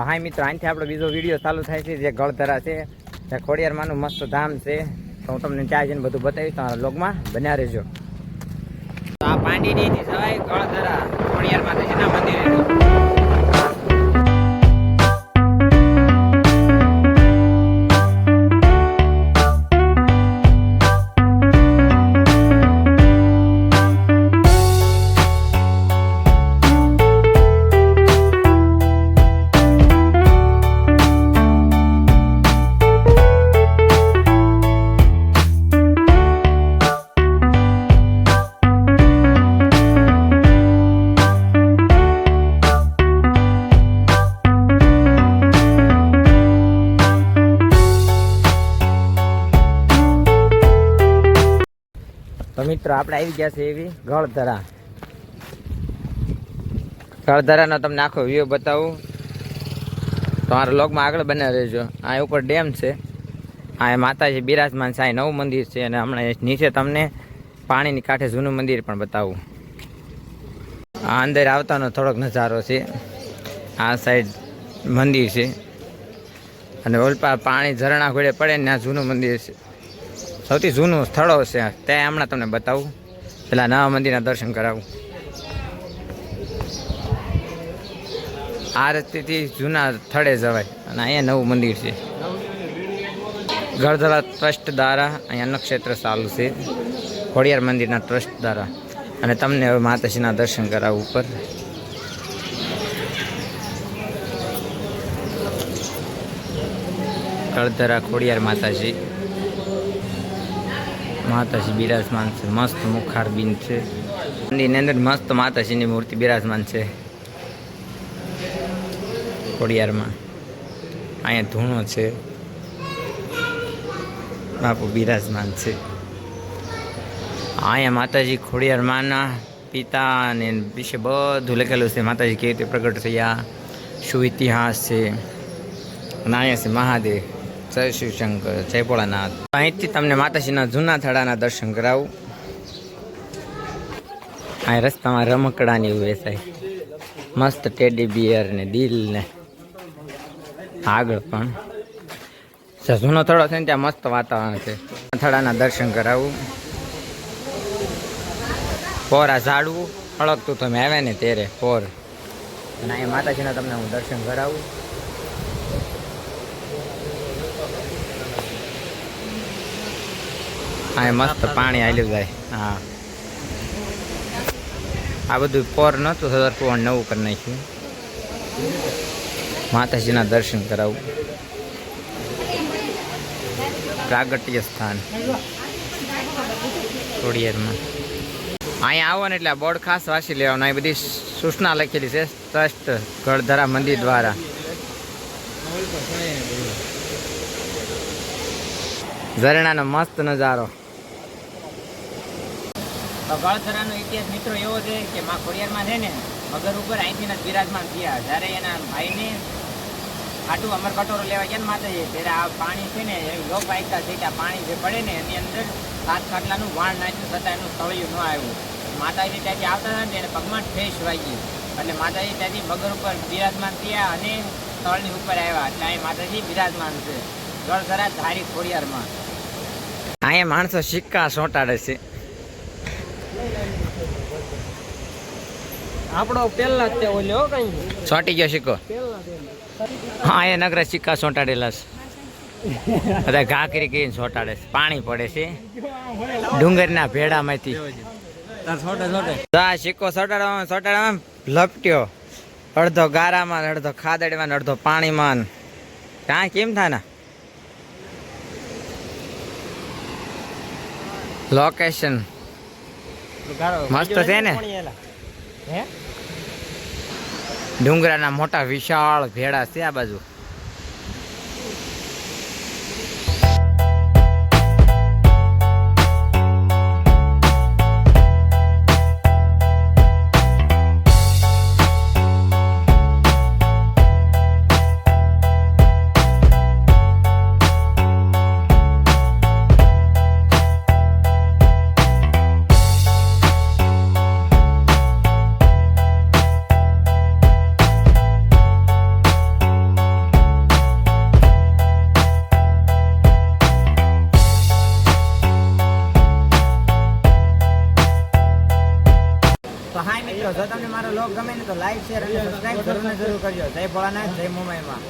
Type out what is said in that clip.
તો હા મિત્રો અહીંથી આપણો બીજો વીડિયો ચાલુ થાય છે, જે ગળધરા છે. ત્યાં ખોડિયારમાંનું મસ્ત ધામ છે. તો હું તમને ત્યાં જઈને બધું બતાવીશ તમારા લોગમાં બન્યા રહેજો. તો આ પાંડીની સવાય ગળધરા ખોડિયાર માતાજીના મંદિરે. તો મિત્રો, આપણે આવી ગયા છે એવી ગળધરા. ગળધરાનો તમને આખો વ્યૂ બતાવું. તમારા લોગમાં આગળ બને રહેજો. આ ઉપર ડેમ છે. આ માતાજી બિરાજમાન છે. નવું મંદિર છે અને હમણાં નીચે તમને પાણીની કાંઠે જૂનું મંદિર પણ બતાવું. આ અંદર આવતાનો થોડોક નજારો છે. આ સાઈડ મંદિર છે. અને ઓલપા પાણી ઝરણા ઘોડે પડે ને આ જૂનું મંદિર છે. સૌથી જૂનું સ્થળો છે તે હમણાં તમને બતાવું. પેલા નવા મંદિરના દર્શન કરાવું. આ રસ્તેથી જૂના સ્થળે જવાય. અને અહીંયા નવું મંદિર છે. ગળધરા ટ્રસ્ટ દ્વારા અહીંયા નક્ષેત્ર ચાલુ છે. ખોડિયાર મંદિરના ટ્રસ્ટ દ્વારા. અને તમને હવે માતાજીના દર્શન કરાવું ઉપર. ગળધરા ખોડિયાર માતાજી. માતાજી બિરાજમાન છે. મસ્ત મુખારબીન છે. મંદિરની અંદર મસ્ત માતાજીની મૂર્તિ બિરાજમાન છે. ખોડિયારમાં. અહીંયા ધૂણો છે. બાપુ બિરાજમાન છે. અહીંયા માતાજી ખોડિયારમાંના પિતા અને વિશે બધું લખેલું છે. માતાજી કેવી રીતે પ્રગટ થયા? શું ઇતિહાસ છે? અને અહીંયા છે મહાદેવ. જય શિવશંકર જય ભોળાનાથ. અહીંથી તમને માતાજીના જૂના થડાના દર્શન કરાવું. અહીં રસ્તામાં રમકડાની વેચાય. મસ્ત ટેડી બિયર ને દિલ ને આગળ પણ. જૂનો થડો છે ને ત્યાં મસ્ત વાતાવરણ છે. થડાના દર્શન કરાવું. પોર આ ઝાડવું હળકતું તમે આવે ને ત્યારે, પોર. અને અહીંયા માતાજીના તમને હું દર્શન કરાવું. હા મસ્ત પાણી આવેલું જાય. હા. આ બધું પોર નહોતું સદરપુર નવું કરી નાખ્યું. માતાજીના દર્શન કરાવું. પ્રાગટ્ય સ્થાન. ખોડિયારમાં અહીંયા આવો ને એટલે આ બોર્ડ ખાસ વાંચી લેવાનું. અહીં બધી સૂચના લખેલી છે. ટ્રસ્ટ ગળધરા મંદિર દ્વારા. ઝરણાનો મસ્ત નજારો. તો ગળધરાનો ઇતિહાસ મિત્રો એવો છે કે માં ખોડિયારમાં છે ને મગર ઉપર અહીંથી બિરાજમાન થયા. જ્યારે એના ભાઈને આટું અમર કટોરો લેવા ગયા ને માતાજી ત્યારે આ પાણી છે ને એ લોક વાયકા છે કે આ પાણી જે પડે ને એની અંદર સાત ખાટલાનું વાણ નાખ્યું છતાં એનું તળિયું ન આવ્યું. માતાજી ત્યાંથી આવતા હતા ને એને પગમાં ઠેસ વાગી. એટલે માતાજી ત્યાંથી મગર ઉપર બિરાજમાન થયા અને તળની ઉપર આવ્યા. એટલે અહીં માતાજી બિરાજમાન છે. જળધરા ધારી ખોડિયારમાં. અહીંયા માણસો સિક્કા સોંટાડે છે. આપણો પહેલા જ તે ઓલ્યો કઈ. સોંટી ગયો સિક્કો. હા એ નગર સિક્કા સોંટાડેલા છે. બધા ઘા કરી કરીને સોંટાડે છે. પાણી પડે છે. ડુંગરના ભેડામાંથી. સિક્કો સોટાડવામાં સોટાડવામાં લપટ્યો. અડધો ગારામાં અડધો ખાદડમાં ને અડધો પાણીમાં. કાં કેમ થાય ને લોકેશન મસ્ત છે ને? હે? ડુંગરાના મોટા વિશાળ ભેડા છે આ બાજુ. તો હાય મિત્રો, જો તમને મારો લોગ ગમે ને તો લાઈક શેર અને સબસ્ક્રાઈબ જરૂર ને કરજો. જય ભોળાનાથ, જય મુંબઈમાં.